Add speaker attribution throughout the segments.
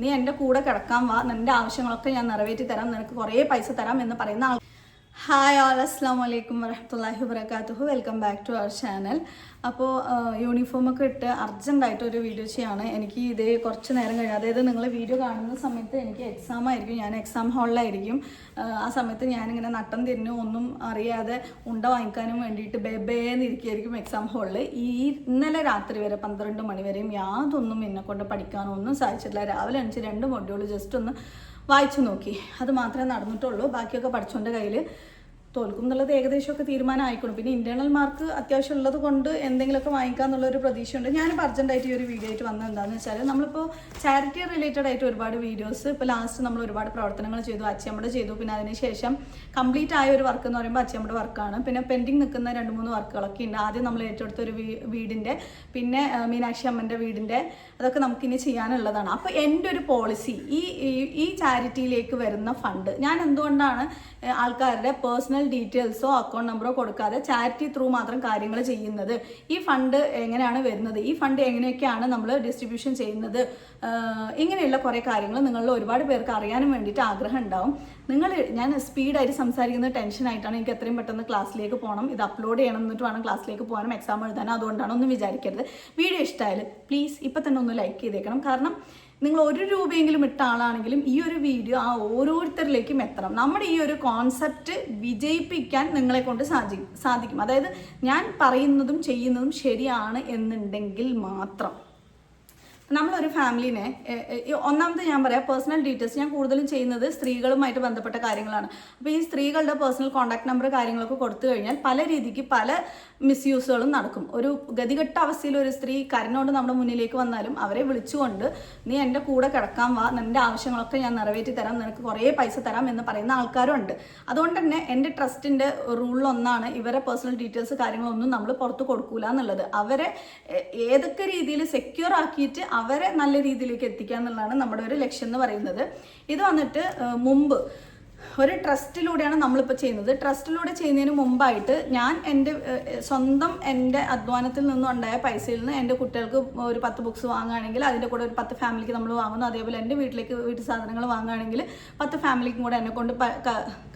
Speaker 1: നീ എന്റെ കൂടെ കിടക്കാൻ വാ. നിന്റെ ആവശ്യങ്ങളൊക്കെ ഞാൻ നിറവേറ്റി തരാം. നിനക്ക് കുറേ പൈസ തരാം എന്ന് പറയുന്ന ആൾ ഹായ് ആൾ അസ്സാം വലൈക്കും വരഹമുല്ലാഹി വബർക്കാത്തുഹു welcome back to our channel അപ്പോൾ യൂണിഫോമൊക്കെ ഇട്ട് അർജന്റായിട്ട് ഒരു വീഡിയോ ചെയ്യാണ്. എനിക്ക് ഇതേ കുറച്ച് നേരം കഴിഞ്ഞ് അതായത് നിങ്ങൾ വീഡിയോ കാണുന്ന സമയത്ത് എനിക്ക് എക്സാം ആയിരിക്കും. ഞാൻ എക്സാം ഹാളിലായിരിക്കും ആ സമയത്ത് ഞാനിങ്ങനെ നട്ടം തിരിഞ്ഞു ഒന്നും അറിയാതെ ഉണ്ട വാങ്ങിക്കാനും വേണ്ടിയിട്ട് ബേബേന്ന് ഇരിക്കുകയായിരിക്കും എക്സാം ഹാളിൽ ഈ ഇന്നലെ രാത്രി വരെ പന്ത്രണ്ട് മണി വരെയും യാതൊന്നും എന്നെ കൊണ്ട് പഠിക്കാനോ ഒന്നും സാധിച്ചിട്ടില്ല. രാവിലെ അഞ്ച് രണ്ട് മൊഡ്യൂൾ ജസ്റ്റ് ഒന്ന് വായിച്ചു നോക്കി. അത് മാത്രമേ നടന്നിട്ടുള്ളൂ. ബാക്കിയൊക്കെ പഠിച്ചോന്റെ കയ്യിൽ തോൽക്കും എന്നുള്ളത് ഏകദേശമൊക്കെ തീരുമാനമായിക്കണം പിന്നെ ഇന്റേണൽ മാർക്ക് അത്യാവശ്യം ഉള്ളത് കൊണ്ട് എന്തെങ്കിലുമൊക്കെ വാങ്ങിക്കാന്നുള്ള ഒരു പ്രതീക്ഷയുണ്ട്. ഞാനിപ്പോൾ അർജന്റായിട്ട് ഈ ഒരു വീഡിയോ ആയിട്ട് വന്നത് എന്താണെന്ന് വെച്ചാൽ നമ്മളിപ്പോൾ ചാരിറ്റി റിലേറ്റഡ് ആയിട്ട് ഒരുപാട് വീഡിയോസ് ഇപ്പോൾ ലാസ്റ്റ് നമ്മൾ ഒരുപാട് പ്രവർത്തനങ്ങൾ ചെയ്തു. അച്ചമ്മയുടെ ചെയ്തു. പിന്നെ അതിനുശേഷം കംപ്ലീറ്റ് ആയ ഒരു വർക്ക് എന്ന് പറയുമ്പോൾ അച്ചമ്മയുടെ വർക്കാണ് പിന്നെ പെൻഡിങ് നിൽക്കുന്ന രണ്ട് മൂന്ന് വർക്കുകളൊക്കെ ഉണ്ട്. ആദ്യം നമ്മൾ ഏറ്റെടുത്ത ഒരു വീടിന്റെ പിന്നെ മീനാക്ഷി അമ്മന്റെ വീടിന്റെ അതൊക്കെ നമുക്കിനി ചെയ്യാനുള്ളതാണ്. അപ്പോൾ എന്റെ ഒരു പോളിസി ഈ ഈ- ചാരിറ്റിയിലേക്ക് വരുന്ന ഫണ്ട് ഞാൻ എന്തുകൊണ്ടാണ് ആൾക്കാരുടെ പേഴ്സണൽ ഡീറ്റെയിൽസോ അക്കൗണ്ട് നമ്പറോ കൊടുക്കാതെ ചാരിറ്റി ത്രൂ മാത്രം കാര്യങ്ങൾ ചെയ്യുന്നത്? ഈ ഫണ്ട് എങ്ങനെയാണ് വരുന്നത്? ഈ ഫണ്ട് എങ്ങനെയൊക്കെയാണ് നമ്മൾ ഡിസ്ട്രിബ്യൂഷൻ ചെയ്യുന്നത്? ഇങ്ങനെയുള്ള കുറേ കാര്യങ്ങൾ നിങ്ങളിൽ ഒരുപാട് പേർക്ക് അറിയാനും വേണ്ടിയിട്ട് ആഗ്രഹം ഉണ്ടാവും. നിങ്ങൾ ഞാൻ സ്പീഡായിട്ട് സംസാരിക്കുന്നത് ടെൻഷൻ ആയിട്ടാണ് എനിക്ക് എത്രയും പെട്ടെന്ന് ക്ലാസ്സിലേക്ക് പോകണം ഇത് അപ്ലോഡ് ചെയ്യണം എന്നിട്ട് വേണം ക്ലാസ്സിലേക്ക് പോകാനും എക്സാം എഴുതാനും അതുകൊണ്ടാണ് ഒന്നും വിചാരിക്കരുത്. വീഡിയോ ഇഷ്ടമായാലും പ്ലീസ് ഇപ്പം തന്നെ ഒന്ന് ലൈക്ക് ചെയ്തേക്കണം. കാരണം നിങ്ങൾ ഒരു രൂപയെങ്കിലും ഇട്ട ആളാണെങ്കിലും ഈ ഒരു വീഡിയോ ആ ഓരോരുത്തരിലേക്കും എത്തണം. നമ്മുടെ ഈ ഒരു കോൺസെപ്റ്റ് വിജയിപ്പിക്കാൻ നിങ്ങളെ കൊണ്ട് സാധിക്കും സാധിക്കും. അതായത് ഞാൻ പറയുന്നതും ചെയ്യുന്നതും ശരിയാണ് എന്നുണ്ടെങ്കിൽ മാത്രം. നമ്മളൊരു ഫാമിലിനെ ഒന്നാമത് ഞാൻ പറയാം പേഴ്സണൽ ഡീറ്റെയിൽസ് ഞാൻ കൂടുതലും ചെയ്യുന്നത് സ്ത്രീകളുമായിട്ട് ബന്ധപ്പെട്ട കാര്യങ്ങളാണ്. അപ്പോൾ ഈ സ്ത്രീകളുടെ പേഴ്സണൽ കോൺടാക്ട് നമ്പർ കാര്യങ്ങളൊക്കെ കൊടുത്തു കഴിഞ്ഞാൽ പല രീതിക്ക് പല മിസ്യൂസുകളും നടക്കും. ഒരു ഗതികെട്ട അവസ്ഥയിൽ ഒരു സ്ത്രീ കരനോട് നമ്മുടെ മുന്നിലേക്ക് വന്നാലും അവരെ വിളിച്ചുകൊണ്ട് നീ എന്റെ കൂടെ കിടക്കാൻ വാ നിന്റെ ആവശ്യങ്ങളൊക്കെ ഞാൻ നിറവേറ്റി തരാം നിനക്ക് കുറേ പൈസ തരാം എന്ന് പറയുന്ന ആൾക്കാരും ഉണ്ട് അതുകൊണ്ട് തന്നെ എന്റെ ട്രസ്റ്റിന്റെ റൂളിലൊന്നാണ് ഇവരെ പേഴ്സണൽ ഡീറ്റെയിൽസ് കാര്യങ്ങളൊന്നും നമ്മൾ പുറത്ത് കൊടുക്കൂല എന്നുള്ളത്. അവരെ ഏതൊക്കെ രീതിയിൽ സെക്യൂർ ആക്കിയിട്ട് അവരെ നല്ല രീതിയിലേക്ക് എത്തിക്കുക എന്നുള്ളതാണ് നമ്മുടെ ഒരു ലക്ഷ്യം എന്ന് പറയുന്നത്. ഇത് വന്നിട്ട് മുമ്പ് ഒരു ട്രസ്റ്റിലൂടെയാണ് നമ്മളിപ്പോൾ ചെയ്യുന്നത്. ട്രസ്റ്റിലൂടെ ചെയ്യുന്നതിന് മുമ്പായിട്ട് ഞാൻ എന്റെ സ്വന്തം എന്റെ അധ്വാനത്തിൽ നിന്നുണ്ടായ പൈസയിൽ നിന്ന് എന്റെ കുട്ടികൾക്ക് ഒരു പത്ത് ബുക്സ് വാങ്ങുകയാണെങ്കിൽ അതിന്റെ കൂടെ ഒരു പത്ത് ഫാമിലിക്ക് നമ്മൾ വാങ്ങുന്നു. അതേപോലെ എന്റെ വീട്ടിലേക്ക് വീട്ടു സാധനങ്ങൾ വാങ്ങുകയാണെങ്കിൽ പത്ത് ഫാമിലിക്കും കൂടെ എന്നെ കൊണ്ട്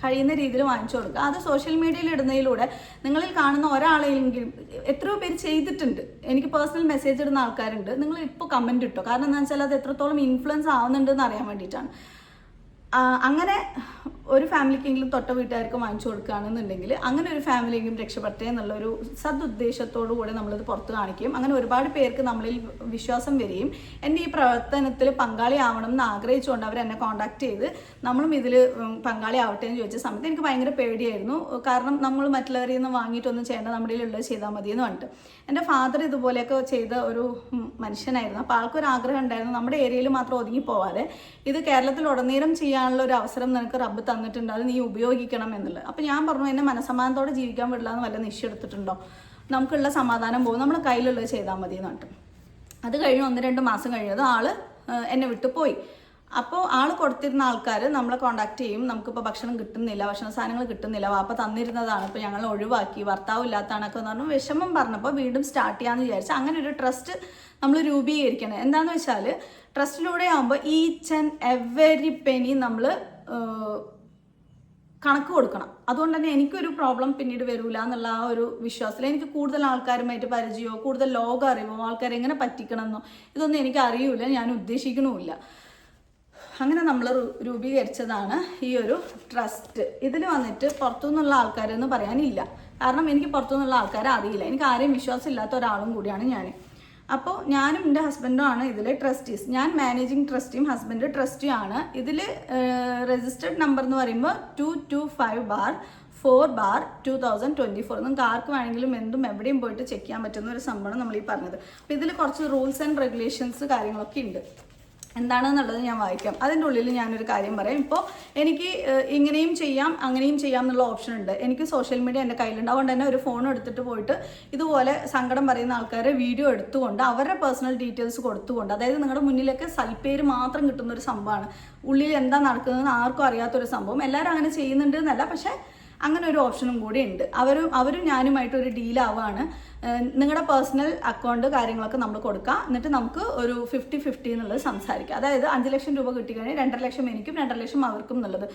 Speaker 1: കഴിയുന്ന രീതിയിൽ വാങ്ങിച്ചു കൊടുക്കുക. അത് സോഷ്യൽ മീഡിയയിൽ ഇടുന്നതിലൂടെ നിങ്ങളിൽ കാണുന്ന ഒരാളെങ്കിലും എത്രയോ പേര് ചെയ്തിട്ടുണ്ട്. എനിക്ക് പേഴ്സണൽ മെസ്സേജ് ഇടുന്ന ആൾക്കാരുണ്ട്. നിങ്ങൾ ഇപ്പോൾ കമന്റ് ഇട്ടോ? കാരണം എന്താണെന്ന് വെച്ചാൽ അത് എത്രത്തോളം ഇൻഫ്ലുവൻസ് ആവുന്നുണ്ടെന്ന് അറിയാൻ വേണ്ടിയിട്ടാണ്. അങ്ങനെ ഒരു ഫാമിലിക്കെങ്കിലും തൊട്ട വീട്ടുകാർക്ക് വാങ്ങിച്ചു കൊടുക്കുകയാണെന്നുണ്ടെങ്കിൽ അങ്ങനെ ഒരു ഫാമിലിയെങ്കിലും രക്ഷപ്പെട്ടേ എന്നുള്ളൊരു സദുദ്ദേശത്തോടു നമ്മളത് പുറത്ത് കാണിക്കും അങ്ങനെ ഒരുപാട് പേർക്ക് നമ്മളിൽ വിശ്വാസം വരികയും എന്റെ ഈ പ്രവർത്തനത്തിൽ പങ്കാളിയാവണം എന്ന് ആഗ്രഹിച്ചുകൊണ്ട് അവർ എന്നെ കോൺടാക്ട് ചെയ്ത് നമ്മളും ഇതിൽ പങ്കാളി ആവട്ടെ എന്ന് ചോദിച്ച സമയത്ത് എനിക്ക് ഭയങ്കര പേടിയായിരുന്നു. കാരണം നമ്മൾ മറ്റുള്ളവരിൽ നിന്ന് വാങ്ങിയിട്ടൊന്നും ചെയ്യേണ്ട നമ്മുടെ ഉള്ളത് ചെയ്താൽ മതി എന്ന് പറഞ്ഞിട്ട്. എന്റെ ഫാദർ ഇതുപോലെയൊക്കെ ചെയ്ത ഒരു മനുഷ്യനായിരുന്നു. അപ്പോൾ ആൾക്കൊരു ആഗ്രഹം ഉണ്ടായിരുന്നു. നമ്മുടെ ഏരിയയിൽ മാത്രം ഒതുങ്ങി പോവാതെ ഇത് കേരളത്തിൽ ഉടനീളം ചെയ്യാനുള്ള ഒരു അവസരം നിനക്ക് റബ്ബ് തന്നിട്ടുണ്ട് അത് നീ ഉപയോഗിക്കണം എന്നുള്ളത്. അപ്പോൾ ഞാൻ പറഞ്ഞു എന്നെ മനസമാനത്തോടെ ജീവിക്കാൻ പറ്റില്ല എന്ന് വല്ല നിശ്ചയം എടുത്തിട്ടുണ്ടോ? നമുക്കുള്ള സമാധാനം പോകും. നമ്മൾ കയ്യിലുള്ളത് ചെയ്താൽ മതി എന്ന് അത് കഴിഞ്ഞ് ഒന്ന് രണ്ട് മാസം കഴിഞ്ഞത് ആൾ എന്നെ വിട്ടു പോയി. അപ്പോൾ ആൾ കൊടുത്തിരുന്ന ആൾക്കാർ നമ്മളെ കോണ്ടാക്ട് ചെയ്യും. നമുക്കിപ്പോൾ ഭക്ഷണം കിട്ടുന്നില്ല ഭക്ഷണ സാധനങ്ങൾ കിട്ടുന്നില്ല വാപ്പ തന്നിരുന്നതാണ്. ഇപ്പോൾ ഞങ്ങൾ ഒഴിവാക്കി ഭർത്താവ് ഇല്ലാത്തതാണൊക്കെ എന്ന് പറഞ്ഞു. വിഷമം പറഞ്ഞപ്പോൾ വീണ്ടും സ്റ്റാർട്ട് ചെയ്യാമെന്ന് വിചാരിച്ചു അങ്ങനെ ഒരു ട്രസ്റ്റ് നമ്മൾ രൂപീകരിക്കണം. എന്താണെന്ന് വെച്ചാൽ ട്രസ്റ്റിലൂടെ ആകുമ്പോൾ ഈച്ച് ആൻഡ് എവരി പെനി നമ്മൾ കണക്ക് കൊടുക്കണം. അതുകൊണ്ട് തന്നെ എനിക്കൊരു പ്രോബ്ലം പിന്നീട് വരൂല എന്നുള്ള ആ ഒരു വിശ്വാസത്തിൽ എനിക്ക് കൂടുതൽ ആൾക്കാരുമായിട്ട് പരിചയമോ കൂടുതൽ ലോകം അറിവോ ആൾക്കാരെ എങ്ങനെ പറ്റിക്കണമെന്നോ ഇതൊന്നും എനിക്ക് അറിയൂല ഞാൻ ഉദ്ദേശിക്കണമില്ല അങ്ങനെ നമ്മൾ രൂപീകരിച്ചതാണ് ഈ ഒരു ട്രസ്റ്റ് ഇതിൽ വന്നിട്ട് പുറത്തുനിന്നുള്ള ആൾക്കാരെന്ന് പറയാനില്ല. കാരണം എനിക്ക് പുറത്തുനിന്നുള്ള ആൾക്കാരെ അറിയില്ല. എനിക്ക് ആരെയും വിശ്വാസം ഇല്ലാത്ത ഒരാളും കൂടിയാണ് ഞാൻ അപ്പോൾ ഞാനും എന്റെ ഹസ്ബൻഡും ആണ് ഇതിലെ ട്രസ്റ്റീസ് ഞാൻ മാനേജിങ് ട്രസ്റ്റിയും ഹസ്ബൻഡ് ട്രസ്റ്റിയും ആണ്. ഇതിൽ രജിസ്റ്റേർഡ് നമ്പർ എന്ന് പറയുമ്പോൾ two two five bar four bar two thousand twenty four നിങ്ങൾക്ക് ആർക്ക് വേണമെങ്കിലും എന്തും എവിടെയും പോയിട്ട് ചെക്ക് ചെയ്യാൻ പറ്റുന്ന ഒരു സംഭവമാണ് നമ്മൾ ഈ പറഞ്ഞത്. അപ്പോൾ ഇതിൽ കുറച്ച് റൂൾസ് ആൻഡ് റെഗുലേഷൻസ് കാര്യങ്ങളൊക്കെ ഉണ്ട്. എന്താണെന്നുള്ളത് ഞാൻ വായിക്കാം. അതിന്റെ ഉള്ളിൽ ഞാനൊരു കാര്യം പറയാം. ഇപ്പോൾ എനിക്ക് ഇങ്ങനെയും ചെയ്യാം അങ്ങനെയും ചെയ്യാം എന്നുള്ള ഓപ്ഷൻ ഉണ്ട്. എനിക്ക് സോഷ്യൽ മീഡിയ എന്റെ കയ്യിലുണ്ട്. അതുകൊണ്ട് തന്നെ ഒരു ഫോൺ എടുത്തിട്ട് പോയിട്ട് ഇതുപോലെ സങ്കടം പറയുന്ന ആൾക്കാരെ വീഡിയോ എടുത്തുകൊണ്ട് അവരുടെ പേഴ്സണൽ ഡീറ്റെയിൽസ് കൊടുത്തുകൊണ്ട് അതായത് നിങ്ങളുടെ മുന്നിലൊക്കെ സൽപ്പേര് മാത്രം കിട്ടുന്ന ഒരു സംഭവമാണ്. ഉള്ളിൽ എന്താ നടക്കുന്നതെന്ന് ആർക്കും അറിയാത്തൊരു സംഭവം. എല്ലാവരും അങ്ങനെ ചെയ്യുന്നുണ്ട് എന്നല്ല. പക്ഷേ അങ്ങനെ ഒരു ഓപ്ഷനും കൂടി ഉണ്ട്. അവരും അവരും ഞാനുമായിട്ട് ഒരു ഡീലാവാണ്. നിങ്ങളുടെ പേഴ്സണൽ അക്കൗണ്ട് കാര്യങ്ങളൊക്കെ നമ്മൾ കൊടുക്കുക എന്നിട്ട് നമുക്ക് ഒരു ഫിഫ്റ്റി ഫിഫ്റ്റി എന്നുള്ളത് സംസാരിക്കാം. അതായത് അഞ്ച് ലക്ഷം രൂപ കിട്ടിക്കഴിഞ്ഞാൽ രണ്ടര ലക്ഷം എനിക്കും രണ്ടര ലക്ഷം അവർക്കും എന്നുള്ളത്.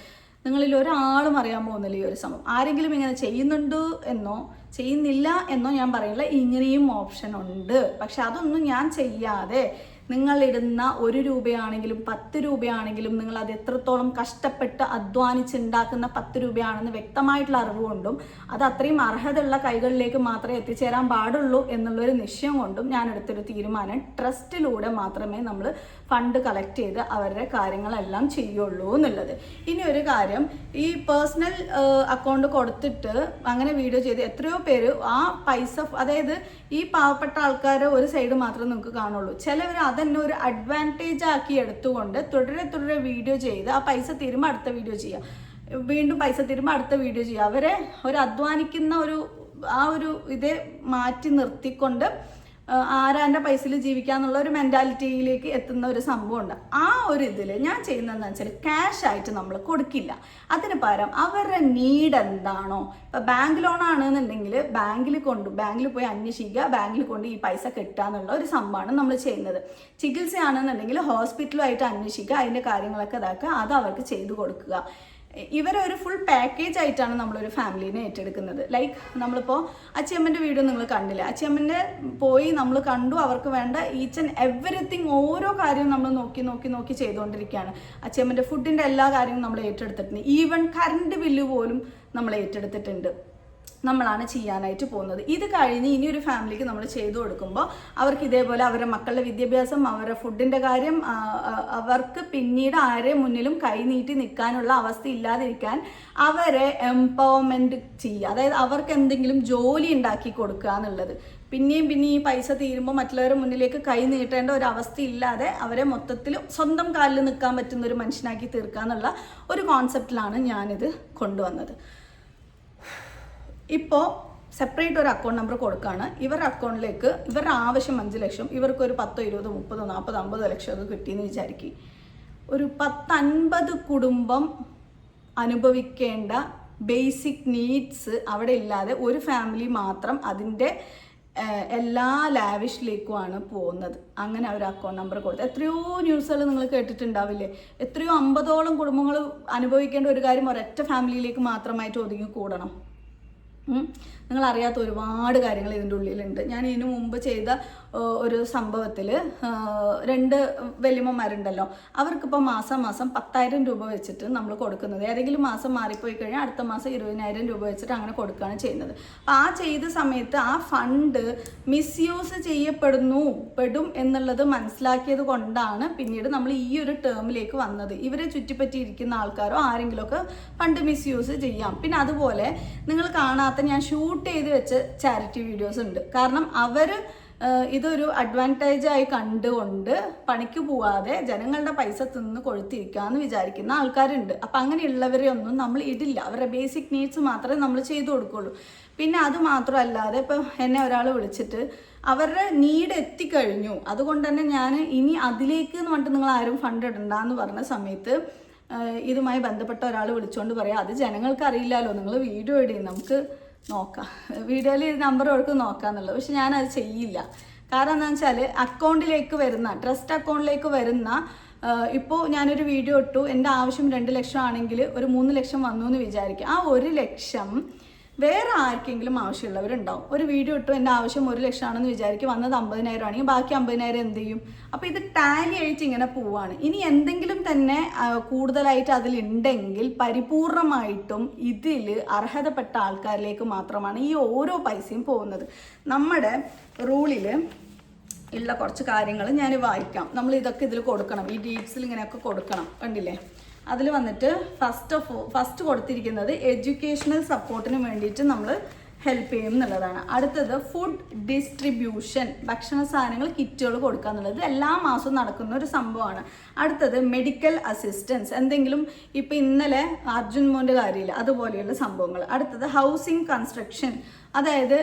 Speaker 1: നിങ്ങളിൽ ഒരാളും അറിയാൻ പോകുന്നില്ല ഈ ഒരു സംഭവം. ആരെങ്കിലും ഇങ്ങനെ ചെയ്യുന്നുണ്ട് എന്നോ ചെയ്യുന്നില്ല എന്നോ ഞാൻ പറയില്ല. ഇങ്ങനെയും ഓപ്ഷൻ ഉണ്ട്. പക്ഷെ അതൊന്നും ഞാൻ ചെയ്യാതെ നിങ്ങളിടുന്ന ഒരു രൂപയാണെങ്കിലും പത്ത് രൂപയാണെങ്കിലും നിങ്ങൾ അത് എത്രത്തോളം കഷ്ടപ്പെട്ട് അധ്വാനിച്ചുണ്ടാക്കുന്ന പത്ത് രൂപയാണെന്ന് വ്യക്തമായിട്ടുള്ള അറിവ് കൊണ്ടും അത് അത്രയും അർഹതയുള്ള കൈകളിലേക്ക് മാത്രമേ എത്തിച്ചേരാൻ പാടുള്ളൂ എന്നുള്ളൊരു നിശ്ചയം കൊണ്ടും ഞാൻ എടുത്തൊരു തീരുമാനം ട്രസ്റ്റിലൂടെ മാത്രമേ നമ്മൾ ഫണ്ട് കളക്ട് ചെയ്ത് അവരുടെ കാര്യങ്ങളെല്ലാം ചെയ്യുള്ളൂ എന്നുള്ളത്. ഇനി ഒരു കാര്യം ഈ പേഴ്സണൽ അക്കൗണ്ട് കൊടുത്തിട്ട് അങ്ങനെ വീഡിയോ ചെയ്ത് എത്രയോ പേര് ആ പൈസ അതായത് ഈ പാവപ്പെട്ട ആൾക്കാരെ ഒരു സൈഡ് മാത്രമേ നമുക്ക് കാണുള്ളൂ. ചിലവർ അതന്നെ ഒരു അഡ്വാന്റേജ് ആക്കി എടുത്തുകൊണ്ട് തുടരെ തുടരെ വീഡിയോ ചെയ്ത് ആ പൈസ തീരുമ്പോൾ അടുത്ത വീഡിയോ ചെയ്യുക വീണ്ടും പൈസ തീരുമ്പോൾ അടുത്ത വീഡിയോ ചെയ്യുക അവരെ ഒരു അധ്വാനിക്കുന്ന ഒരു ആ ഒരു ഇതേ മാറ്റി നിർത്തിക്കൊണ്ട് ആരാന്റെ പൈസയിൽ ജീവിക്കാന്നുള്ള ഒരു മെന്റാലിറ്റിയിലേക്ക് എത്തുന്ന ഒരു സംഭവമുണ്ട്. ആ ഒരു ഇതിൽ ഞാൻ ചെയ്യുന്നതെന്ന് വെച്ചാൽ ക്യാഷ് ആയിട്ട് നമ്മൾ കൊടുക്കില്ല. അതിന് പകരം അവരുടെ നീഡ് എന്താണോ ഇപ്പം ബാങ്ക് ലോൺ ആണെന്നുണ്ടെങ്കിൽ ബാങ്കിൽ കൊണ്ട് ബാങ്കിൽ പോയി അന്വേഷിക്കുക ബാങ്കിൽ കൊണ്ട് ഈ പൈസ കിട്ടുക എന്നുള്ള ഒരു സംഭവമാണ് നമ്മൾ ചെയ്യുന്നത്. ചികിത്സയാണെന്നുണ്ടെങ്കിൽ ഹോസ്പിറ്റലുമായിട്ട് അന്വേഷിക്കുക അതിന്റെ കാര്യങ്ങളൊക്കെ ഇതാക്കുക അത് അവർക്ക് ചെയ്തു കൊടുക്കുക. ഇവരൊരു ഫുൾ പാക്കേജ് ആയിട്ടാണ് നമ്മളൊരു ഫാമിലിനെ ഏറ്റെടുക്കുന്നത്. ലൈക്ക് നമ്മളിപ്പോൾ അച്ചിയമ്മന്റെ വീഡിയോ നിങ്ങൾ കണ്ടില്ല? അച്ചിയമ്മന്റെ പോയി നമ്മൾ കണ്ടു അവർക്ക് വേണ്ട ഈച്ച് ആൻഡ് എവറിത്തിങ് ഓരോ കാര്യവും നമ്മൾ നോക്കി നോക്കി നോക്കി ചെയ്തുകൊണ്ടിരിക്കുകയാണ്. അച്ചിയമ്മന്റെ ഫുഡിന്റെ എല്ലാ കാര്യവും നമ്മൾ ഏറ്റെടുത്തിട്ടുണ്ട്. ഈവൻ കറണ്ട് ബില്ല് പോലും നമ്മൾ ഏറ്റെടുത്തിട്ടുണ്ട്. നമ്മളാണ് ചെയ്യാനായിട്ട് പോകുന്നത്. ഇത് കഴിഞ്ഞ് ഇനി ഒരു ഫാമിലിക്ക് നമ്മൾ ചെയ്തു കൊടുക്കുമ്പോൾ അവർക്ക് ഇതേപോലെ അവരുടെ മക്കളുടെ വിദ്യാഭ്യാസം അവരുടെ ഫുഡിന്റെ കാര്യം അവർക്ക് പിന്നീട് ആരെ മുന്നിലും കൈ നീട്ടി നിൽക്കാനുള്ള അവസ്ഥ ഇല്ലാതിരിക്കാൻ അവരെ എംപവർമെന്റ് ചെയ്യുക. അതായത് അവർക്ക് എന്തെങ്കിലും ജോലി ഉണ്ടാക്കി കൊടുക്കുക എന്നുള്ളത്. പിന്നെയും പിന്നെയും ഈ പൈസ തീരുമ്പോൾ മറ്റുള്ളവരുടെ മുന്നിലേക്ക് കൈ നീട്ടേണ്ട ഒരു അവസ്ഥ ഇല്ലാതെ അവരെ മൊത്തത്തിൽ സ്വന്തം കാലിൽ നിൽക്കാൻ പറ്റുന്ന ഒരു മനുഷ്യനാക്കി തീർക്കുക എന്നുള്ള ഒരു കോൺസെപ്റ്റിലാണ് ഞാനിത് കൊണ്ടുവന്നത്. ഇപ്പോൾ സെപ്പറേറ്റ് ഒരു അക്കൗണ്ട് നമ്പർ കൊടുക്കുകയാണ് ഇവരുടെ അക്കൗണ്ടിലേക്ക് ഇവരുടെ ആവശ്യം അഞ്ച് ലക്ഷം ഇവർക്ക് ഒരു പത്തോ ഇരുപതോ മുപ്പതോ നാൽപ്പതോ അമ്പതോ ലക്ഷം ഒക്കെ കിട്ടിയെന്ന് വിചാരിക്കും. ഒരു പത്തൻപത് കുടുംബം അനുഭവിക്കേണ്ട ബേസിക് നീഡ്സ് അവിടെ ഇല്ലാതെ ഒരു ഫാമിലി മാത്രം അതിന്റെ എല്ലാ ലാവിഷിലേക്കുമാണ് പോകുന്നത്. അങ്ങനെ ഒരു അക്കൗണ്ട് നമ്പർ കൊടുത്തു. എത്രയോ ന്യൂസുകൾ നിങ്ങൾ കേട്ടിട്ടുണ്ടാവില്ലേ? എത്രയോ അമ്പതോളം കുടുംബങ്ങൾ അനുഭവിക്കേണ്ട ഒരു കാര്യം ഒരൊറ്റ ഫാമിലിയിലേക്ക് മാത്രമായിട്ട് ഒതുങ്ങി കൂടണം. 嗯。നിങ്ങൾ അറിയാത്ത ഒരുപാട് കാര്യങ്ങൾ ഇതിന്റെ ഉള്ളിലുണ്ട്. ഞാൻ ഇതിനു മുമ്പ് ചെയ്ത ഒരു സംഭവത്തിൽ രണ്ട് വലിയമ്മമാരുണ്ടല്ലോ. അവർക്കിപ്പോൾ മാസം മാസം പത്തായിരം രൂപ വെച്ചിട്ട് നമ്മൾ കൊടുക്കുന്നത്. ഏതെങ്കിലും മാസം മാറിപ്പോയി കഴിഞ്ഞാൽ അടുത്ത മാസം ഇരുപതിനായിരം രൂപ വെച്ചിട്ട് അങ്ങനെ കൊടുക്കുകയാണ് ചെയ്യുന്നത്. അപ്പോൾ ആ ചെയ്ത സമയത്ത് ആ ഫണ്ട് മിസ്യൂസ് ചെയ്യപ്പെടുന്നു പെടും എന്നുള്ളത് മനസ്സിലാക്കിയത് കൊണ്ടാണ് പിന്നീട് നമ്മൾ ഈ ഒരു ടേമിലേക്ക് വന്നത്. ഇവരെ ചുറ്റിപ്പറ്റിയിരിക്കുന്ന ആൾക്കാരോ ആരെങ്കിലുമൊക്കെ ഫണ്ട് മിസ്യൂസ് ചെയ്യാം. പിന്നെ അതുപോലെ നിങ്ങൾ കാണാത്ത ഞാൻ ഷൂട്ട് ചെയ്ത് വെച്ച ചാരിറ്റി വീഡിയോസ് ഉണ്ട്. കാരണം അവർ ഇതൊരു അഡ്വാന്റേജ് ആയി കണ്ടുകൊണ്ട് പണിക്ക് പോവാതെ ജനങ്ങളുടെ പൈസ തിന്ന് കൊഴുത്തിരിക്കാന്ന് വിചാരിക്കുന്ന ആൾക്കാരുണ്ട്. അപ്പം അങ്ങനെയുള്ളവരെ ഒന്നും നമ്മൾ ഇടില്ല. അവരുടെ ബേസിക് നീഡ്സ് മാത്രമേ നമ്മൾ ചെയ്തു കൊടുക്കുള്ളൂ. പിന്നെ അത് മാത്രമല്ലാതെ ഇപ്പം എന്നെ ഒരാൾ വിളിച്ചിട്ട് അവരുടെ നീഡ് എത്തിക്കഴിഞ്ഞു. അതുകൊണ്ട് തന്നെ ഞാൻ ഇനി അതിലേക്ക് എന്ന് പറഞ്ഞിട്ട് നിങ്ങൾ ആരും ഫണ്ട് ഇടണ്ട എന്ന് പറഞ്ഞ സമയത്ത് ഇതുമായി ബന്ധപ്പെട്ട ഒരാൾ വിളിച്ചുകൊണ്ട് പറയാം അത് ജനങ്ങൾക്ക് അറിയില്ലല്ലോ നിങ്ങൾ വീഡിയോ ഇടി നമുക്ക് നോക്കാം. വീഡിയോയിൽ ഈ നമ്പർ കൊടുക്കും നോക്കാന്നുള്ളത്. പക്ഷെ ഞാനത് ചെയ്യില്ല. കാരണം എന്താണെന്ന് വെച്ചാൽ അക്കൗണ്ടിലേക്ക് വരുന്ന ട്രസ്റ്റ് അക്കൗണ്ടിലേക്ക് വരുന്ന ഇപ്പോൾ ഞാനൊരു വീഡിയോ ഇട്ടു. എന്റെ ആവശ്യം രണ്ട് ലക്ഷം ആണെങ്കിൽ ഒരു മൂന്ന് ലക്ഷം വന്നു എന്ന് വിചാരിക്കുക ആ ഒരു ലക്ഷം വേറെ ആർക്കെങ്കിലും ആവശ്യമുള്ളവരുണ്ടാവും. ഒരു വീഡിയോ ഇട്ടു എന്റെ ആവശ്യം ഒരു ലക്ഷമാണെന്ന് വിചാരിക്കും വന്നത് അമ്പതിനായിരം ആണെങ്കിൽ ബാക്കി അമ്പതിനായിരം എന്ത് ചെയ്യും? അപ്പോൾ ഇത് ടാലി ആയിട്ട് ഇങ്ങനെ പോവാണ്. ഇനി എന്തെങ്കിലും തന്നെ കൂടുതലായിട്ട് അതിലുണ്ടെങ്കിൽ പരിപൂർണമായിട്ടും ഇതിൽ അർഹതപ്പെട്ട ആൾക്കാരിലേക്ക് മാത്രമാണ് ഈ ഓരോ പൈസയും പോകുന്നത്. നമ്മുടെ റൂളിൽ ഉള്ള കുറച്ച് കാര്യങ്ങൾ ഞാൻ വായിക്കാം. നമ്മൾ ഇതൊക്കെ ഇതിൽ കൊടുക്കണം. ഈ ഡീറ്റ്സിൽ ഇങ്ങനെയൊക്കെ കൊടുക്കണം. കണ്ടില്ലേ? അതിൽ വന്നിട്ട് ഫസ്റ്റ് ഓഫ് ഫസ്റ്റ് കൊടുത്തിരിക്കുന്നത് എഡ്യൂക്കേഷണൽ സപ്പോർട്ടിന് വേണ്ടിയിട്ട് നമ്മൾ ഹെൽപ്പ് ചെയ്യും എന്നുള്ളതാണ്. അടുത്തത് ഫുഡ് ഡിസ്ട്രിബ്യൂഷൻ ഭക്ഷണ സാധനങ്ങൾ കിറ്റുകൾ കൊടുക്കുക എന്നുള്ളത്. എല്ലാ മാസവും നടക്കുന്ന ഒരു സംഭവമാണ്. അടുത്തത് മെഡിക്കൽ അസിസ്റ്റൻസ് എന്തെങ്കിലും ഇപ്പം ഇന്നലെ അർജുൻ മോന്റെ കാര്യമില്ല അതുപോലെയുള്ള സംഭവങ്ങൾ. അടുത്തത് ഹൗസിംഗ് കൺസ്ട്രക്ഷൻ അതായത്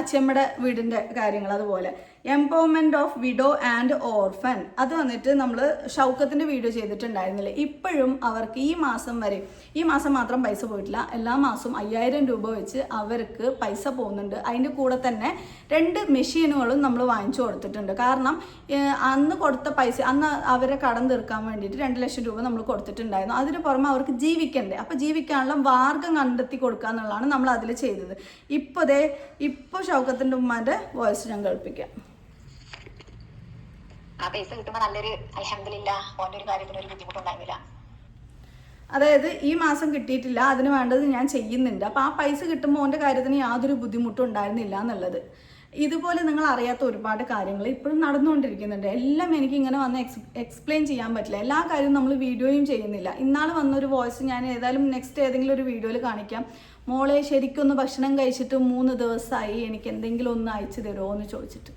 Speaker 1: അച്ഛമ്മയുടെ വീടിന്റെ കാര്യങ്ങൾ അതുപോലെ. Empowerment of widow and orphan അത് വന്നിട്ട് നമ്മൾ ഷൗക്കത്തിന്റെ വീഡിയോ ചെയ്തിട്ടുണ്ടായിരുന്നില്ലേ? ഇപ്പോഴും അവർക്ക് ഈ മാസം വരെ ഈ മാസം മാത്രം പൈസ പോയിട്ടില്ല. എല്ലാ മാസവും അയ്യായിരം രൂപ വെച്ച് അവർക്ക് പൈസ പോകുന്നുണ്ട്. അതിന്റെ കൂടെ തന്നെ രണ്ട് മെഷീനുകളും നമ്മൾ വാങ്ങിച്ചു കൊടുത്തിട്ടുണ്ട്. കാരണം അന്ന് കൊടുത്ത പൈസ അന്ന് അവരെ കടം തീർക്കാൻ വേണ്ടിയിട്ട് രണ്ട് ലക്ഷം രൂപ നമ്മൾ കൊടുത്തിട്ടുണ്ടായിരുന്നു. അതിന് പുറമെ അവർക്ക് ജീവിക്കണ്ടേ? അപ്പോൾ ജീവിക്കാനുള്ള മാർഗം കണ്ടെത്തി കൊടുക്കുക എന്നുള്ളതാണ് നമ്മൾ അതിൽ ചെയ്തത്. ഇപ്പോൾ ദേ ഇപ്പോൾ ഷൗക്കത്തിന്റെ ഉമ്മാന്റെ വോയിസ് ഞാൻ കേൾപ്പിക്കാം.
Speaker 2: ആ പൈസ കിട്ടുമ്പോ നല്ലൊരു അലഹമില്ല ഓന്റെ ഒരു കാര്യത്തിന് ഒരു ബുദ്ധിമുട്ടുണ്ടായിരുന്നില്ല.
Speaker 1: അതായത് ഈ മാസം കിട്ടിയിട്ടില്ല അതിന് വേണ്ടത് ഞാൻ ചെയ്യുന്നുണ്ട്. അപ്പോൾ ആ പൈസ കിട്ടുമ്പോൾ ഓന്റെ കാര്യത്തിന് യാതൊരു ബുദ്ധിമുട്ടും ഉണ്ടായിരുന്നില്ല എന്നുള്ളത്. ഇതുപോലെ നിങ്ങൾ അറിയാത്ത ഒരുപാട് കാര്യങ്ങൾ ഇപ്പോഴും നടന്നുകൊണ്ടിരിക്കുന്നുണ്ട്. എല്ലാം എനിക്ക് ഇങ്ങനെ വന്ന് എക്സ് എക്സ്പ്ലെയിൻ ചെയ്യാൻ പറ്റില്ല. എല്ലാ കാര്യവും നമ്മൾ വീഡിയോയും ചെയ്യുന്നില്ല. ഇന്നാൾ വന്നൊരു വോയിസ് ഞാൻ ഏതായാലും നെക്സ്റ്റ് ഏതെങ്കിലും ഒരു വീഡിയോയിൽ കാണിക്കാം. മോളെ ശരിക്കൊന്ന് ഭക്ഷണം കഴിച്ചിട്ട് മൂന്ന് ദിവസമായി എനിക്ക് എന്തെങ്കിലും ഒന്ന് അയച്ചു തരുമോ എന്ന് ചോദിച്ചിട്ട്.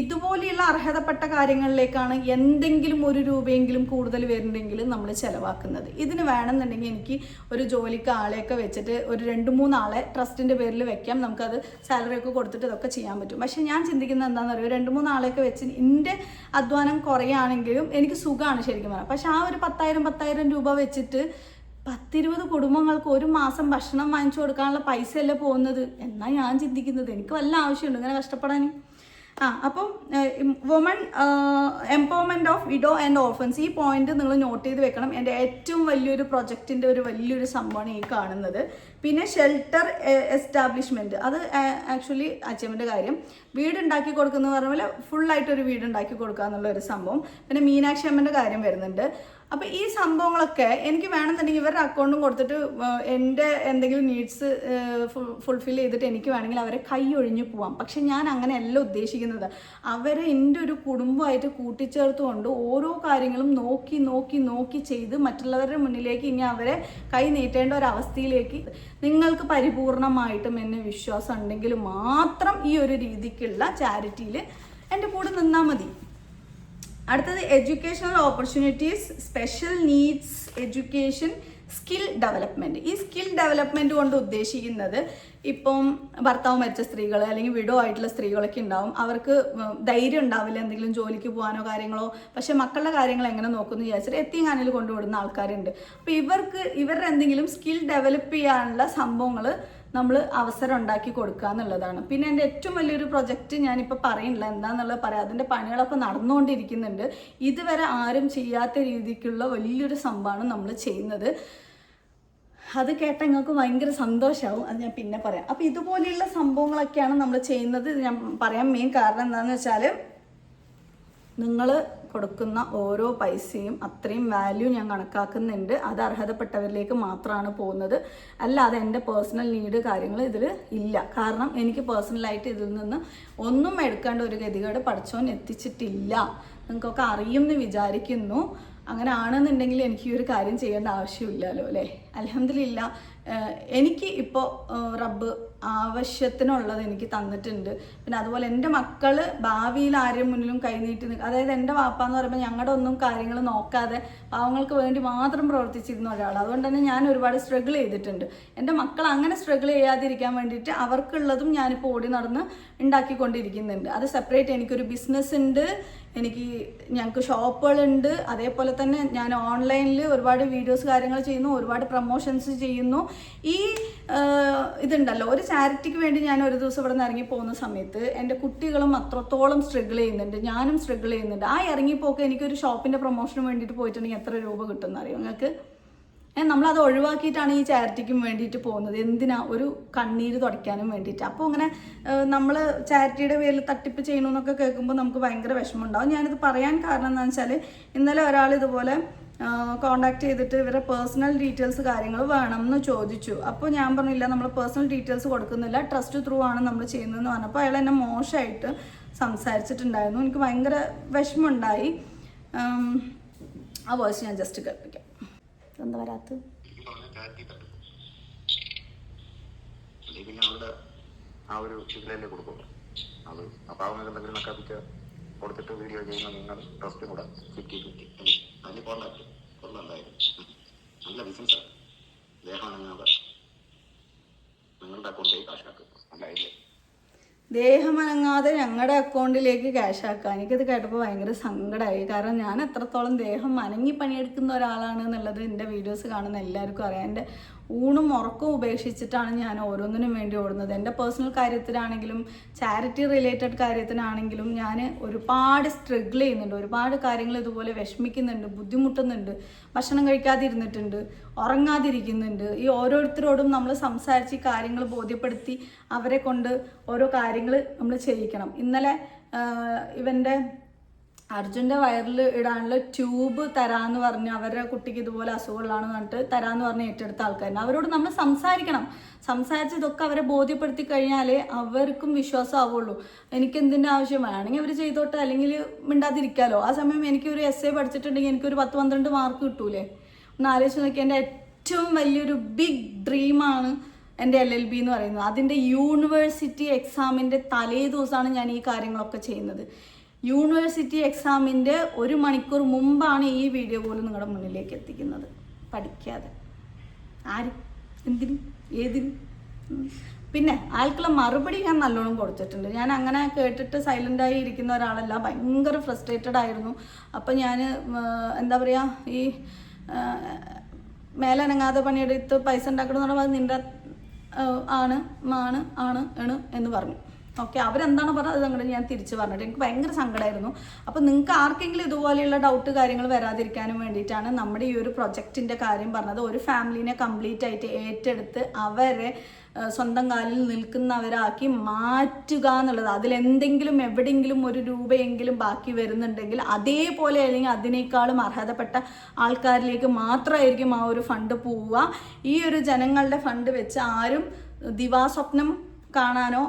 Speaker 1: ഇതുപോലെയുള്ള അർഹതപ്പെട്ട കാര്യങ്ങളിലേക്കാണ് എന്തെങ്കിലും ഒരു രൂപയെങ്കിലും കൂടുതൽ വരുന്നുണ്ടെങ്കിൽ നമ്മൾ ചിലവാക്കുന്നത്. ഇതിന് വേണമെന്നുണ്ടെങ്കിൽ എനിക്ക് ഒരു ജോലിക്ക് ആളെയൊക്കെ വെച്ചിട്ട് ഒരു രണ്ട് മൂന്ന് ആളെ ട്രസ്റ്റിന്റെ പേരിൽ വെക്കാം. നമുക്കത് സാലറി ഒക്കെ കൊടുത്തിട്ട് ഇതൊക്കെ ചെയ്യാൻ പറ്റും. പക്ഷെ ഞാൻ ചിന്തിക്കുന്നത് എന്താണെന്ന് അറിയോ? രണ്ട് മൂന്ന് ആളെയൊക്കെ വെച്ച് എന്റെ അധ്വാനം കുറയാണെങ്കിലും എനിക്ക് സുഖമാണ് ശരിക്കും പറയാം പക്ഷെ ആ ഒരു പത്തായിരം പത്തായിരം രൂപ വെച്ചിട്ട് പത്തിരുപത് കുടുംബങ്ങൾക്ക് ഒരു മാസം ഭക്ഷണം വാങ്ങിച്ചു കൊടുക്കാനുള്ള പൈസയല്ലേ പോകുന്നത്? എന്നാണ് ഞാൻ ചിന്തിക്കുന്നത്. എനിക്ക് വല്ല ആവശ്യമുണ്ട്? ഇങ്ങനെ കഷ്ടപ്പെടാൻ? ആ അപ്പം woman empowerment of widow and orphans ഈ പോയിന്റ് നിങ്ങൾ നോട്ട് ചെയ്ത് വെക്കണം. എന്റെ ഏറ്റവും വലിയൊരു പ്രൊജക്റ്റിന്റെ ഒരു വലിയൊരു സംഭവമാണ് ഈ കാണുന്നത്. പിന്നെ ഷെൽട്ടർ എസ്റ്റാബ്ലിഷ്മെന്റ് അത് ആക്ച്വലി അച്ഛമ്മന്റെ കാര്യം. വീട് ഉണ്ടാക്കി കൊടുക്കുന്ന പറഞ്ഞ പോലെ ഫുള്ളായിട്ടൊരു വീട് ഉണ്ടാക്കി കൊടുക്കുക എന്നുള്ള ഒരു സംഭവം. പിന്നെ മീനാക്ഷി അമ്മന്റെ കാര്യം വരുന്നുണ്ട്. അപ്പോൾ ഈ സംഭവങ്ങളൊക്കെ എനിക്ക് വേണമെന്നുണ്ടെങ്കിൽ ഇവരുടെ അക്കൗണ്ടും കൊടുത്തിട്ട് എന്റെ എന്തെങ്കിലും നീഡ്സ് ഫുൾഫിൽ ചെയ്തിട്ട് എനിക്ക് വേണമെങ്കിൽ അവരെ കൈ ഒഴിഞ്ഞു പോവാം. പക്ഷെ ഞാൻ അങ്ങനെയല്ല ഉദ്ദേശിക്കുന്നത്. അവരെ എന്റെ ഒരു കുടുംബമായിട്ട് കൂട്ടിച്ചേർത്തുകൊണ്ട് ഓരോ കാര്യങ്ങളും നോക്കി നോക്കി നോക്കി ചെയ്ത് മറ്റുള്ളവരുടെ മുന്നിലേക്ക് ഇനി അവരെ കൈ നീട്ടേണ്ട ഒരു അവസ്ഥയിലേക്ക് നിങ്ങൾക്ക് പരിപൂർണമായിട്ടും എന്നെ വിശ്വാസം ഉണ്ടെങ്കിൽ മാത്രം ഈ ഒരു രീതിക്കുള്ള ചാരിറ്റിയിൽ എന്റെ കൂടെ നിന്നാൽ മതി. അടുത്തത് educational opportunities special needs education skill development ഈ സ്കിൽ ഡെവലപ്മെന്റ് കൊണ്ട് ഉദ്ദേശിക്കുന്നത് ഇപ്പം ഭർത്താവ് മരിച്ച സ്ത്രീകൾ അല്ലെങ്കിൽ വിഡോ ആയിട്ടുള്ള സ്ത്രീകളൊക്കെ ഉണ്ടാവും. അവർക്ക് ധൈര്യം ഉണ്ടാവില്ല എന്തെങ്കിലും ജോലിക്ക് പോകാനോ കാര്യങ്ങളോ. പക്ഷേ മക്കളുടെ കാര്യങ്ങൾ എങ്ങനെ നോക്കുന്നു വിചാരിച്ചിട്ട് എത്തിങ്ങാനിൽ കൊണ്ടുവിടുന്ന ആൾക്കാരുണ്ട്. അപ്പോൾ ഇവർക്ക് ഇവരുടെ എന്തെങ്കിലും സ്കിൽ ഡെവലപ്പ് ചെയ്യാനുള്ള സംഭവങ്ങൾ നമ്മൾ അവസരം ഉണ്ടാക്കി കൊടുക്കുക എന്നുള്ളതാണ്. പിന്നെ എന്റെ ഏറ്റവും വലിയൊരു പ്രൊജക്റ്റ് ഞാനിപ്പോൾ പറയുന്നില്ല. എന്താണെന്നുള്ളത് പറയാം. അതിന്റെ പണികളൊക്കെ നടന്നുകൊണ്ടിരിക്കുന്നുണ്ട്. ഇതുവരെ ആരും ചെയ്യാത്ത രീതിക്കുള്ള വലിയൊരു സംഭവമാണ് നമ്മൾ ചെയ്യുന്നത്. അത് കേട്ട നിങ്ങൾക്ക് ഭയങ്കര സന്തോഷമാവും അത് ഞാൻ പിന്നെ പറയാം. അപ്പോൾ ഇതുപോലെയുള്ള സംഭവങ്ങളൊക്കെയാണ് നമ്മൾ ചെയ്യുന്നത്. ഞാൻ പറയാൻ മെയിൻ കാരണം എന്താണെന്ന് വെച്ചാൽ നിങ്ങൾ കൊടുക്കുന്ന ഓരോ പൈസയും അത്രയും വാല്യൂ ഞാൻ കണക്കാക്കുന്നുണ്ട്. അത് അർഹതപ്പെട്ടവരിലേക്ക് മാത്രമാണ് പോകുന്നത്. അല്ലാതെ എന്റെ പേഴ്സണൽ നീഡ് കാര്യങ്ങൾ ഇതിൽ ഇല്ല. കാരണം എനിക്ക് പേഴ്സണലായിട്ട് ഇതിൽ നിന്ന് ഒന്നും എടുക്കേണ്ട ഒരു ഗതികേട് പഠിച്ചോൻ എത്തിച്ചിട്ടില്ല. നിങ്ങൾക്കൊക്കെ അറിയുമെന്ന് വിചാരിക്കുന്നു. അങ്ങനെ ആണെന്നുണ്ടെങ്കിൽ എനിക്ക് ഈ ഒരു കാര്യം ചെയ്യേണ്ട ആവശ്യമില്ലല്ലോ അല്ലേ? അലഹമില്ല എനിക്ക് ഇപ്പോൾ റബ്ബ് ആവശ്യത്തിനുള്ളത് എനിക്ക് തന്നിട്ടുണ്ട്. പിന്നെ അതുപോലെ എന്റെ മക്കൾ ഭാവിയിൽ ആരും മുന്നിലും കൈനീട്ടി നിൽക്കുക അതായത് എന്റെ വാപ്പ എന്ന് പറയുമ്പോൾ ഞങ്ങളുടെ ഒന്നും കാര്യങ്ങൾ നോക്കാതെ പാവങ്ങൾക്ക് വേണ്ടി മാത്രം പ്രവർത്തിച്ചിരുന്ന ഒരാൾ അതുകൊണ്ട് തന്നെ ഞാൻ ഒരുപാട് സ്ട്രഗിൾ ചെയ്തിട്ടുണ്ട്. എന്റെ മക്കൾ അങ്ങനെ സ്ട്രഗിൾ ചെയ്യാതിരിക്കാൻ വേണ്ടിയിട്ട് അവർക്കുള്ളതും ഞാനിപ്പോൾ ഓടി നടന്ന് ഉണ്ടാക്കിക്കൊണ്ടിരിക്കുന്നുണ്ട്. അത് സെപ്പറേറ്റ് എനിക്കൊരു ബിസിനസ് ഉണ്ട്. എനിക്ക് ഞങ്ങൾക്ക് ഷോപ്പുകളുണ്ട്. അതേപോലെ തന്നെ ഞാൻ ഓൺലൈനിൽ ഒരുപാട് വീഡിയോസ് കാര്യങ്ങൾ ചെയ്യുന്നു ഒരുപാട് പ്രൊമോഷൻസ് ചെയ്യുന്നു. ഈ ഇതുണ്ടല്ലോ ഒരു ചാരിറ്റിക്ക് വേണ്ടി ഞാൻ ഒരു ദിവസം ഇവിടെ നിന്ന് ഇറങ്ങി പോകുന്ന സമയത്ത് എന്റെ കുട്ടികളും അത്രത്തോളം സ്ട്രഗിൾ ചെയ്യുന്നുണ്ട്. ഞാനും സ്ട്രഗിൾ ചെയ്യുന്നുണ്ട്. ആ ഇറങ്ങിപ്പോക്ക് എനിക്കൊരു ഷോപ്പിന്റെ പ്രൊമോഷന് വേണ്ടിയിട്ട് പോയിട്ടുണ്ടെങ്കിൽ എത്ര രൂപ കിട്ടുമെന്ന് അറിയോ നിങ്ങൾക്ക്? നമ്മളത് ഒഴിവാക്കിയിട്ടാണ് ഈ ചാരിറ്റിക്കും വേണ്ടിയിട്ട് പോകുന്നത്. എന്തിനാ? ഒരു കണ്ണീര് തുടയ്ക്കാനും വേണ്ടിയിട്ട്. അപ്പോൾ ഇങ്ങനെ നമ്മൾ ചാരിറ്റിയുടെ പേരിൽ തട്ടിപ്പ് ചെയ്യണമെന്നൊക്കെ കേൾക്കുമ്പോൾ നമുക്ക് ഭയങ്കര വിഷമമുണ്ടാവും. ഞാനിത് പറയാൻ കാരണം എന്താണെന്ന് വെച്ചാൽ ഇന്നലെ ഒരാൾ ഇതുപോലെ കോണ്ടാക്ട് ചെയ്തിട്ട് ഇവരെ പേഴ്സണൽ ഡീറ്റെയിൽസ് കാര്യങ്ങൾ വേണം എന്ന് ചോദിച്ചു. അപ്പോൾ ഞാൻ പറഞ്ഞില്ല നമ്മൾ പേഴ്സണൽ ഡീറ്റെയിൽസ് കൊടുക്കുന്നില്ല. ട്രസ്റ്റ് ത്രൂ ആണ് നമ്മൾ ചെയ്യുന്നതെന്ന് പറഞ്ഞപ്പോൾ അയാൾ എന്നെ മോശമായിട്ട് സംസാരിച്ചിട്ടുണ്ടായിരുന്നു. എനിക്ക് ഭയങ്കര വിഷമമുണ്ടായി. ആ വോയിസ് ഞാൻ ജസ്റ്റ് കേൾപ്പിക്കാം. എന്താ
Speaker 3: വരാത്ത ആ ഒരു കൊടുത്തിട്ട് വീഡിയോ ചെയ്യുന്ന നിങ്ങൾ ട്രസ്റ്റും കൂടെ ഫിഫ്റ്റി ഫിഫ്റ്റി കോണ്ടാക്ട് കൊള്ളാം എന്തായാലും. നല്ല ബിസിനസ്സാണ് ദേഹമാണെങ്കിൽ അത് നിങ്ങളുടെ അക്കൗണ്ടിലേക്ക് കാശാക്കും അല്ല ഇല്ലേ
Speaker 1: ദേഹമനങ്ങാതെ ഞങ്ങളുടെ അക്കൗണ്ടിലേക്ക് ക്യാഷ് ആക്കുക എനിക്കത് കേട്ടപ്പോൾ ഭയങ്കര സങ്കടമായി കാരണം ഞാൻ എത്രത്തോളം ദേഹം അനങ്ങി പണിയെടുക്കുന്ന ഒരാളാണ് എന്നുള്ളത് എന്റെ വീഡിയോസ് കാണുന്ന എല്ലാവർക്കും അറിയാം. എന്റെ ഊണും ഉറക്കവും ഉപേക്ഷിച്ചിട്ടാണ് ഞാൻ ഓരോന്നിനും വേണ്ടി ഓടുന്നത്. എന്റെ പേഴ്സണൽ കാര്യത്തിലാണെങ്കിലും ചാരിറ്റി റിലേറ്റഡ് കാര്യത്തിനാണെങ്കിലും ഞാൻ ഒരുപാട് സ്ട്രഗിൾ ചെയ്യുന്നുണ്ട്. ഒരുപാട് കാര്യങ്ങൾ ഇതുപോലെ വിഷമിക്കുന്നുണ്ട് ബുദ്ധിമുട്ടുന്നുണ്ട് ഭക്ഷണം കഴിക്കാതിരുന്നിട്ടുണ്ട് ഉറങ്ങാതിരിക്കുന്നുണ്ട്. ഈ ഓരോരുത്തരോടും നമ്മൾ സംസാരിച്ച് കാര്യങ്ങൾ ബോധ്യപ്പെടുത്തി അവരെ കൊണ്ട് ഓരോ കാര്യങ്ങൾ നമ്മൾ ചെയ്യിക്കണം. ഇന്നലെ ഇവന്റെ അർജുന്റെ വയറിൽ ഇടാനുള്ള ട്യൂബ് തരാന്ന് പറഞ്ഞ് അവരുടെ കുട്ടിക്ക് ഇതുപോലെ അസുഖമുള്ളതാണെന്ന് പറഞ്ഞിട്ട് തരാന്ന് പറഞ്ഞ് ഏറ്റെടുത്ത ആൾക്കാരുണ്ട്. അവരോട് നമ്മൾ സംസാരിക്കണം. സംസാരിച്ച് ഇതൊക്കെ അവരെ ബോധ്യപ്പെടുത്തി കഴിഞ്ഞാലേ അവർക്കും വിശ്വാസം ആവുള്ളൂ. എനിക്ക് എന്തിന്റെ ആവശ്യം? വേണമെങ്കിൽ അവർ ചെയ്തോട്ടെ. അല്ലെങ്കിൽ മിണ്ടാതിരിക്കാലോ. ആ സമയം എനിക്കൊരു എസ് എ പഠിച്ചിട്ടുണ്ടെങ്കിൽ എനിക്കൊരു പത്ത് പന്ത്രണ്ട് മാർക്ക് കിട്ടൂലേ? ഒന്ന് ആലോചിച്ച് നോക്കി. എന്റെ ഏറ്റവും വലിയൊരു ബിഗ് ഡ്രീമാണ് എന്റെ എൽ എൽ ബി എന്ന് പറയുന്നത്. അതിന്റെ യൂണിവേഴ്സിറ്റി എക്സാമിന്റെ തലേ ദിവസമാണ് ഞാൻ ഈ കാര്യങ്ങളൊക്കെ ചെയ്യുന്നത്. യൂണിവേഴ്സിറ്റി എക്സാമിന്റെ ഒരു മണിക്കൂർ മുമ്പാണ് ഈ വീഡിയോ പോലും നിങ്ങളുടെ മുന്നിലേക്ക് എത്തിക്കുന്നത്. പഠിക്കാതെ. ആര്? എന്തിന്? ഏതിന്? പിന്നെ ആൾക്കുള്ള മറുപടി ഞാൻ നല്ലോണം കൊടുത്തിട്ടുണ്ട്. ഞാൻ അങ്ങനെ കേട്ടിട്ട് സൈലന്റായി ഇരിക്കുന്ന ഒരാളല്ല. ഭയങ്കര ഫ്രസ്ട്രേറ്റഡ് ആയിരുന്നു. അപ്പം ഞാൻ എന്താ പറയുക ഈ മേലനങ്ങാതെ പണിയെടുത്ത് പൈസ ഉണ്ടാക്കണം പറയുമ്പോൾ നിന്റെ ആണ് ആണ് ആണ് ആണ് എന്ന് പറഞ്ഞു. ഓക്കെ അവരെന്താണ് പറഞ്ഞത്? അത് അങ്ങോട്ട് ഞാൻ തിരിച്ചു പറഞ്ഞിട്ട് എനിക്ക് ഭയങ്കര സങ്കടമായിരുന്നു അപ്പോൾ നിങ്ങൾക്ക് ആർക്കെങ്കിലും ഇതുപോലെയുള്ള ഡൗട്ട് കാര്യങ്ങൾ വരാതിരിക്കാനും വേണ്ടിയിട്ടാണ് നമ്മുടെ ഈ ഒരു പ്രൊജക്റ്റിന്റെ കാര്യം പറഞ്ഞത്. ഒരു ഫാമിലിനെ കംപ്ലീറ്റ് ആയിട്ട് ഏറ്റെടുത്ത് അവരെ സ്വന്തം കാലിൽ നിൽക്കുന്നവരാക്കി മാറ്റുക എന്നുള്ളത്. അതിലെന്തെങ്കിലും എവിടെയെങ്കിലും ഒരു രൂപയെങ്കിലും ബാക്കി വരുന്നുണ്ടെങ്കിൽ അതേപോലെ അല്ലെങ്കിൽ അതിനേക്കാളും അർഹതപ്പെട്ട ആൾക്കാരിലേക്ക് മാത്രമായിരിക്കും ആ ഒരു ഫണ്ട് പോവുക. ഈ ഒരു ജനങ്ങളുടെ ഫണ്ട് വെച്ച് ആരും ദിവാസ്വപ്നം കാണാനോ